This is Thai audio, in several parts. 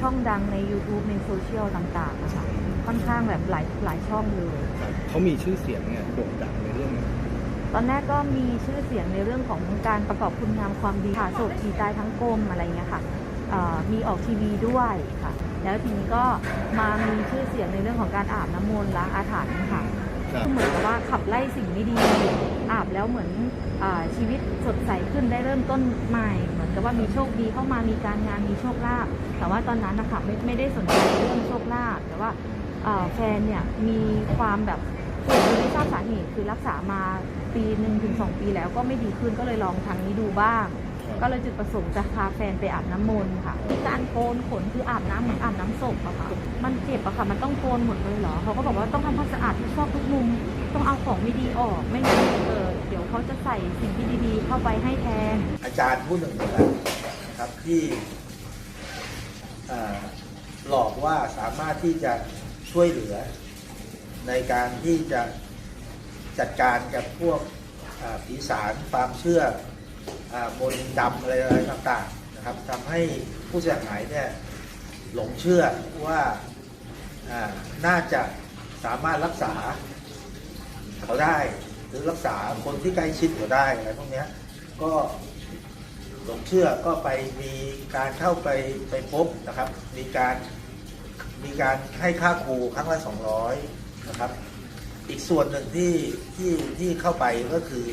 ช่องดังใน YouTube ในโซเชียลต่างๆนะคะค่อนข้างแบบหลายหลายช่องเลย เขามีชื่อเสียงเนี่ยโด่งดังในเรื่องนี้ตอนแรกก็มีชื่อเสียงในเรื่องของการประกอบคุณงามความดีค่ะโศกผีตายทั้งกลมอะไรเงี้ยค่ะเอ่อมีออกทีวีด้วยค่ะ แล้วทีนี้ก็มามีชื่อเสียงในเรื่องของการอาบน้ำมนต์ล้างอาถรรพ์ค่ะครับ เหมือนกับว่าขับไล่สิ่งไม่ดี อาบแล้วเหมือนอชีวิตสดใสขึ้นได้เริ่มต้นใหม่ เหมือนกับว่ามีโชคดีเข้ามามีการงานมีโชคลาภแต่ว่าตอนนั้นนะคะไม่ไม่ได้สนใจเรื่องโชคลาภแต่ว่าแฟนเนี่ยมีความแบบป่วยโดยไม่ทราบสาเหตุคือรักษามาปีหนึ่งถึงสองปีแล้วก็ไม่ดีขึ้นก็เลยลองทางนี้ดูบ้าง ก็เลยจุดประสงค์จะพาแฟนไปอาบน้ำมนต์ค่ะการโกนขนคืออาบน้ำเหมือนอาบน้ำศพอะค่ะ มันเจ็บอะค่ะ มันต้องโกนหมดเลยเหรอเขาก็บอกว่าต้องทำความสะอาดทุกซอกทุกมุม ต้องเอาของไม่ดีออก ไม่งั้นเออเดี๋ยวเขาจะใส่สิ่งที่ดีๆ เข้าไปให้แทน อาจารย์ผู้หนึ่งนะครับที่หลอกว่าสามารถที่จะช่วยเหลือ ในการที่จะจัดการกับพวกผีสารความเชื่อ อามนดำอะไรต่างๆนะครับทำให้ผู้เสียหายเนี่ยหลงเชื่อว่าน่าจะสามารถรักษาเขาได้ หรือรักษาคนที่ใกล้ชิดเขาได้อะไรพวกนี้ก็หลงเชื่อก็ไปมีการเข้าไปไปพบนะครับ มีการมีการให้ค่าครูครั้งละ200นะครับ อีกส่วนหนึ่งที่ที่ที่เข้าไปก็คือ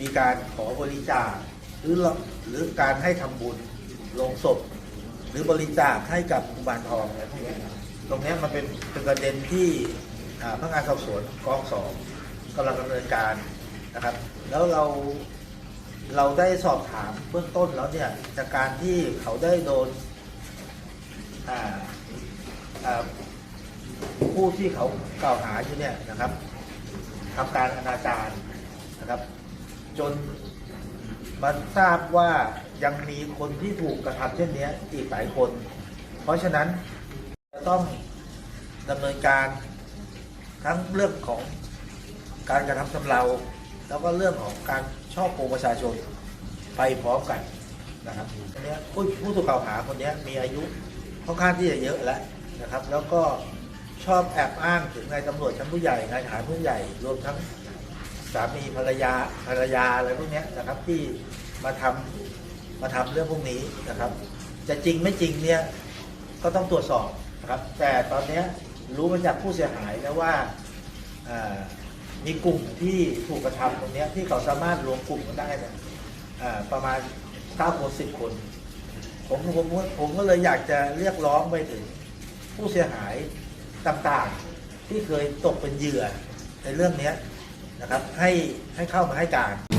มีการขอบริจาค หรือหรือการให้ทำบุญลงศพ หรือบริจาคให้กับกุมารทองอะไรพวกนี้ตรงนี้มันเป็นเป็นประเด็นที่พนักงานสอบสวนกองสองกำลังดำเนินการนะครับ แล้วเราเราได้สอบถามเบื้องต้นแล้วเนี่ยจากการที่เขาได้โดนผู้ที่เขากล่าวหาอยู่เนี่ยนะครับทำการอนาจารนะครับ จน มาทราบว่ายังมีคนที่ถูกกระทำเช่นนี้อีกหลายคน เพราะฉะนั้นจะต้องดำเนินการทั้งเรื่องของการกระทำชำเรา แล้วก็เรื่องของการช่อโกงประชาชนไปพร้อมกันนะครับอันเนี้ยผู้ผู้ถูกกล่าวหาคนนี้มีอายุค่อนข้างที่จะเยอะแล้วนะครับ แล้วก็ชอบแอบอ้างถึงนายตำรวจชั้นผู้ใหญ่นายทหารผู้ใหญ่รวมทั้ง สามีภรรยาภรรยาอะไรพวกนี้นะครับที่มาทำมาทำเรื่องพวกนี้นะครับ จะจริงไม่จริงเนี่ยก็ต้องตรวจสอบนะครับ แต่ตอนนี้รู้มาจากผู้เสียหายแล้วว่ามีกลุ่มที่ถูกกระทำตรงนี้ที่เขาสามารถรวมกลุ่มกันได้เนี่ยประมาณ9คน10 คนผมผมผมก็เลยอยากจะเรียกร้องไปถึงผู้เสียหายต่างๆ ที่เคยตกเป็นเหยื่อในเรื่องนี้ นะครับให้ให้เข้ามาให้การ